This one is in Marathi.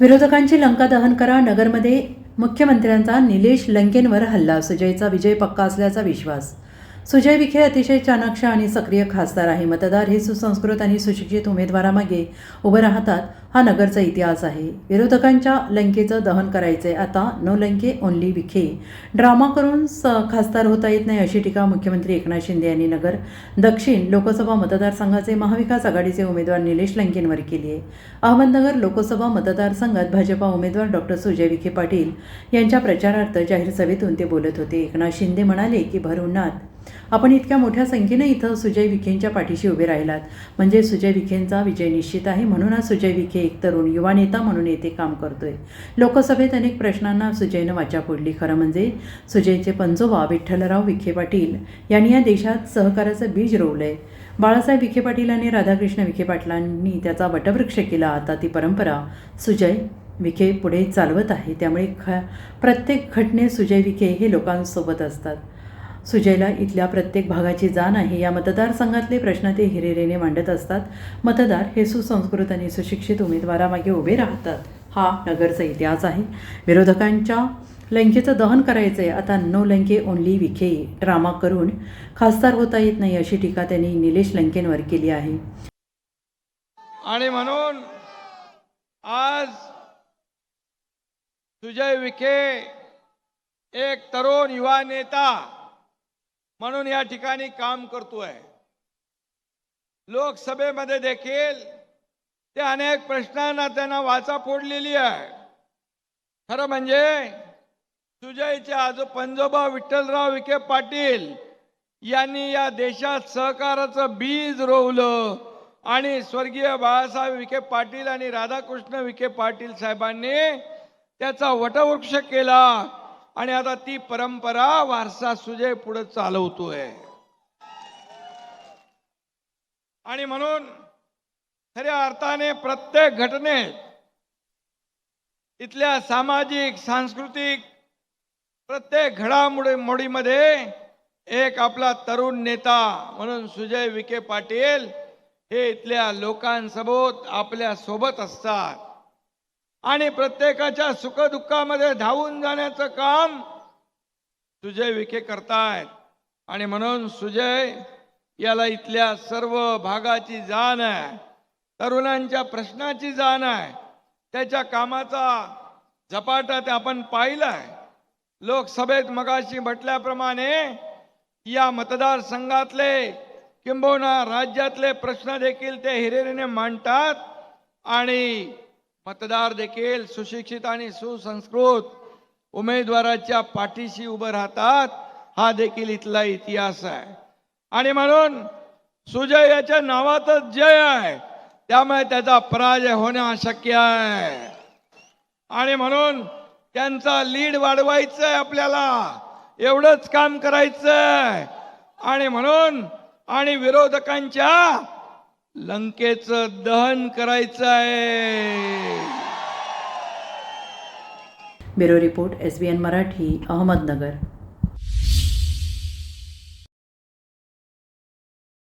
विरोधकांची लंका दहन करा नगरमध्ये मुख्यमंत्र्यांचा निलेश लंकेंवर हल्ला सुजयचा विजय पक्का असल्याचा विश्वास. सुजय विखे अतिशय चाणाक्ष आणि सक्रिय खासदार आहे. मतदार हे सुसंस्कृत आणि सुशिक्षित उमेदवारामागे उभं राहतात. हा नगरचा इतिहास आहे. विरोधकांच्या लंकेचं दहन करायचंय. आता no Lanke only Vikhe. Drama करून स खासदार होता येत नाही अशी टीका मुख्यमंत्री एकनाथ शिंदे यांनी नगर दक्षिण लोकसभा मतदारसंघाचे महाविकास आघाडीचे उमेदवार निलेश लंकेंवर केली आहे. अहमदनगर लोकसभा मतदारसंघात भाजपा उमेदवार डॉक्टर सुजय विखे पाटील यांच्या प्रचारार्थ जाहीर सभेतून ते बोलत होते. एकनाथ शिंदे म्हणाले की भर उन्हात आपण इतक्या मोठ्या संख्येने इथं सुजय विखेंच्या पाठीशी उभे राहिलात. म्हणजे सुजय विखेंचा विजय निश्चित आहे म्हणूनच सुजय विखे एक तरुण युवा नेता म्हणून येथे काम करतोय. लोकसभेत अनेक प्रश्नांना सुजयनं वाचा फोडली. खरं म्हणजे सुजयचे पंजोबा विठ्ठलराव विखे पाटील यांनी या देशात सहकाराचं बीज रोवलंय. बाळासाहेब विखे पाटील आणि राधाकृष्ण विखे पाटलांनी त्याचा वटवृक्ष केला. आता ती परंपरा सुजय विखे पुढे चालवत आहे. त्यामुळे ख प्रत्येक घटनेत सुजय विखे हे लोकांसोबत असतात. सुजयला इथल्या प्रत्येक भागाची जाण आहे. या मतदारसंघातले प्रश्न ते हिरेरेने मांडत असतात. मतदार हे सुसंस्कृत आणि सुशिक्षित उमेदवारामागे उभे राहतात. हा नगरचा इतिहास आहे. विरोधकांच्या लंकेचं दहन करायचं आहे आता no Lanke only Vikhe drama करून खासदार होता येत नाही अशी टीका त्यांनी निलेश लंकेंवर केली आहे. आणि म्हणून आज सुजय विखे एक तरुण युवा नेता म्हणून या ठिकाणी काम करतोय. लोकसभेमध्ये देखील ते अनेक प्रश्नांना त्यांना वाचा फोडलेली आहे. खरं म्हणजे सुजयचे आजो पंजोबा विठ्ठलराव विखे पाटील यांनी या देशात सहकाराचं बीज रोवलं आणि स्वर्गीय बाळासाहेब विखे पाटील आणि राधाकृष्ण विखे पाटील साहेबांनी त्याचा वटवृक्ष केला. आणि आता ती परंपरा वारसा सुजय पुढे चालवतोय. आणि म्हणून खऱ्या अर्थाने प्रत्येक घटनेत इथल्या सामाजिक सांस्कृतिक प्रत्येक घडामोडी मोडीमध्ये एक आपला तरुण नेता म्हणून सुजय विखे पाटील हे इथल्या लोकांसोबत आपल्यासोबत असतात. आणि प्रत्येकाच्या सुखदुःखामध्ये धावून जाण्याचं काम सुजय विखे करतायत. आणि म्हणून सुजय याला इथल्या सर्व भागाची जाण आहे तरुणांच्या प्रश्नाची जाण आहे त्याच्या कामाचा झपाटा ते आपण पाहिलाय. लोकसभेत मगाशी म्हटल्याप्रमाणे या मतदारसंघातले किंबहुना राज्यातले प्रश्न देखील ते हिरेरीने मांडतात आणि मतदार देखील सुशिक्षित आणि सुसंस्कृत उमेदवाराच्या पाठीशी उभं राहतात हा देखील इथला इतिहास आहे. आणि म्हणून सुजय याच्या नावातच जय आहे. त्यामुळे त्याचा पराजय होणे अशक्य आहे. आणि म्हणून त्यांचा लीड वाढवायचं आहे आपल्याला. एवढंच काम करायचं आणि म्हणून आणि विरोधकांच्या लंकेचं दहन करायचं आहे. Bureau report S B N Marathi Ahmednagar.